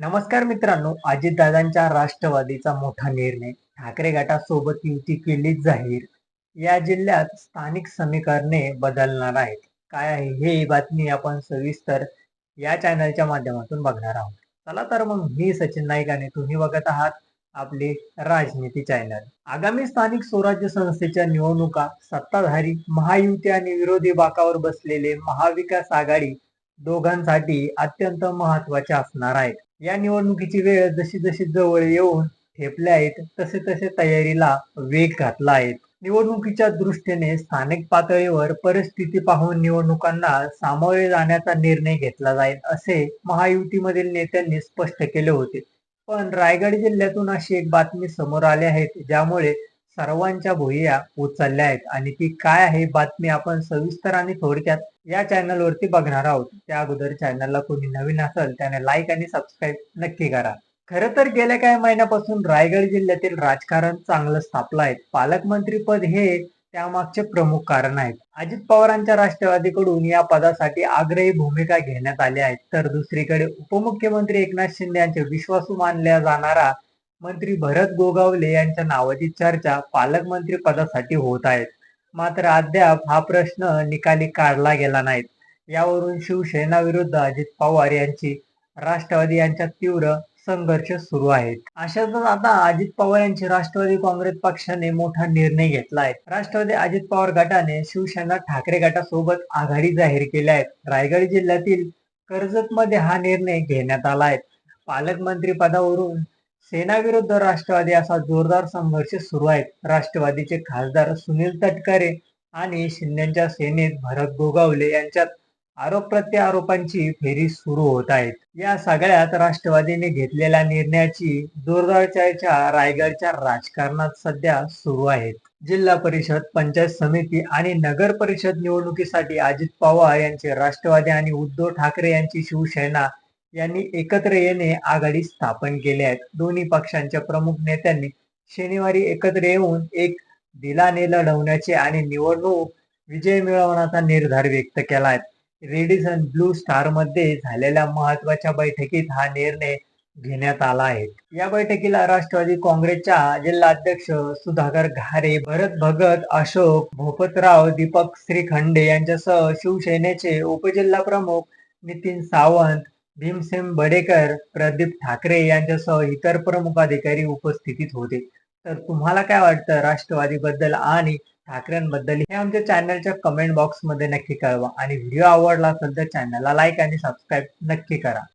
नमस्कार मित्रांनो अजितदादांच्या राष्ट्रवादीचा मोठा निर्णय. ठाकरे गटासोबत युती केली जाहीर. या जिल्ह्यात स्थानिक समीकरणे बदलणार आहेत. काय आहे हे बातमी आपण सविस्तर या चॅनलच्या माध्यमातून बघणार आहोत. चला तर मग मी सचिन नाईक आणि तुम्ही बघत आहात आपले राजनीती चॅनल. आगामी स्थानिक स्वराज्य संस्थेच्या निवडणुका सत्ताधारी महायुती आणि विरोधी बाकावर बसलेले महाविकास आघाडी दोघांसाठी अत्यंत महत्त्वाचे असणार आहेत. या निवडणुकीची वेळ जशी जशी जवळ येऊन ठेपल्या आहेत तसे तसे तयारीला वेग घातला आहे. निवडणुकीच्या दृष्टीने स्थानिक पातळीवर परिस्थिती पाहून निवडणुकांना सामोरे जाण्याचा निर्णय घेतला जाईल असे महायुतीमधील नेत्यांनी स्पष्ट केले होते. पण रायगड जिल्ह्यातून अशी एक बातमी समोर आली आहे ज्यामुळे सर्वांच्या भुया उचलल्या आहेत. आणि ती काय आहे? बातमी आपण सविस्तर आणि थोडक्यात या चॅनल वरती बघणार आहोत. त्या अगोदर चॅनलला कोणी नवीन असेल त्याने लाईक आणि सबस्क्राईब नक्की करा. खर तर गेल्या काही महिन्यापासून रायगड जिल्ह्यातील राजकारण चांगलं स्थापलं आहे. पालकमंत्री पद हे त्यामागचे प्रमुख कारण आहेत अजित पवारांच्या राष्ट्रवादीकडून या पदासाठी आग्रही भूमिका घेण्यात आली आहे. तर दुसरीकडे उपमुख्यमंत्री एकनाथ शिंदे यांचे विश्वासू मानल्या जाणारा मंत्री भरत गोगावले यांच्या नावाची चर्चा पालकमंत्री पदासाठी होत आहेत मात्र अद्याप हा प्रश्न निकाली काढला गेला नाहीत यावरून शिवसेना विरुद्ध अजित पवार यांची राष्ट्रवादी यांच्यात तीव्र संघर्ष सुरू आहेत अशातच आता अजित पवार यांची राष्ट्रवादी काँग्रेस पक्षाने मोठा निर्णय घेतला आहे. राष्ट्रवादी अजित पवार गटाने शिवसेना ठाकरे गटासोबत आघाडी जाहीर केल्या आहेत रायगड जिल्ह्यातील कर्जत मध्ये हा निर्णय घेण्यात आला आहे. पालकमंत्री पदावरून सेनाविरुद्ध राष्ट्रवादी असा जोरदार संघर्ष सुरू आहे राष्ट्रवादीचे खासदार सुनील तटकरे आणि शिंदेच्या सेनेत भरत गोगावले यांच्यात आरोप प्रत्यारोपांची फेरी सुरू होत आहेत. या सगळ्यात राष्ट्रवादीने घेतलेल्या निर्णयाची जोरदार चर्चा रायगडच्या राजकारणात सध्या सुरू आहेत. जिल्हा परिषद पंचायत समिती आणि नगर परिषद निवडणुकीसाठी अजित पवार यांचे राष्ट्रवादी आणि उद्धव ठाकरे यांची शिवसेना यांनी एकत्र येणे आघाडी स्थापन केली आहेत. दोन्ही पक्षांच्या प्रमुख नेत्यांनी शनिवारी एकत्र येऊन एक दिलाने लढवण्याचे आणि निवडणूक विजय मिळवण्याचा निर्धार व्यक्त केला आहे. रेडिसन ब्लू स्टारमध्ये झालेल्या महत्त्वाच्या बैठकीत हा निर्णय घेण्यात आला आहे. या बैठकीला राष्ट्रवादी काँग्रेसच्या जिल्हाध्यक्ष सुधाकर घारे भरत भगत अशोक भोपतराव दीपक श्रीखंडे यांच्यासह शिवसेनेचे उपजिल्हा प्रमुख नितीन सावंत भीमसेन बडेकर प्रदीप ठाकरे यांच्यासह इतर प्रमुख अधिकारी उपस्थितीत होते. तर तुम्हाला काय वाटतं राष्ट्रवादीबद्दल आणि ठाकरेंबद्दल? हे आमच्या चॅनलच्या कमेंट बॉक्समध्ये नक्की कळवा. आणि व्हिडिओ आवडला असेल तर चॅनलला लाईक आणि सबस्क्राईब नक्की करा.